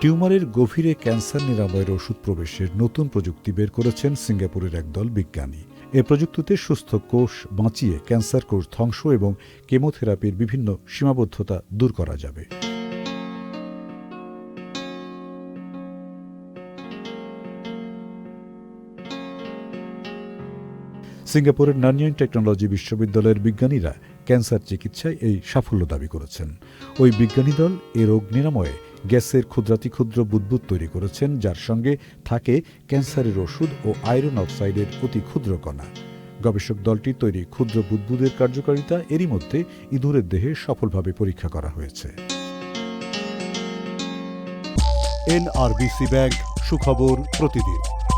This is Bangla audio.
টিউমারের গভীরে ক্যান্সার নিরাময়ের ওষুধ প্রবেশের নতুন প্রযুক্তি বের করেছেন সিঙ্গাপুরের একদল বিজ্ঞানী। এ প্রযুক্তিতে সুস্থ কোষ বাঁচিয়ে ক্যান্সার কোষ ধ্বংস এবং কেমোথেরাপির বিভিন্ন সীমাবদ্ধতা দূর করা যাবে। সিঙ্গাপুরের নানিয়ান টেকনোলজি বিশ্ববিদ্যালয়ের বিজ্ঞানীরা ক্যান্সার চিকিৎসায় এই সাফল্য দাবি করেছেন। ওই বিজ্ঞানী দল এ রোগ নিরাময়ে গ্যাসের ক্ষুদ্রাতি ক্ষুদ্র বুদবুদ তৈরি করেছেন, যার সঙ্গে থাকে ক্যান্সারের ওষুধ ও আয়রন অক্সাইডের অতি ক্ষুদ্র কণা। গবেষক দলটি তৈরি ক্ষুদ্র বুদবুদের কার্যকারিতা এরই মধ্যে ইঁদুরের দেহে সফলভাবে পরীক্ষা করা হয়েছে। এনআরবিসি ব্যাংক, সুখবর প্রতিদিন।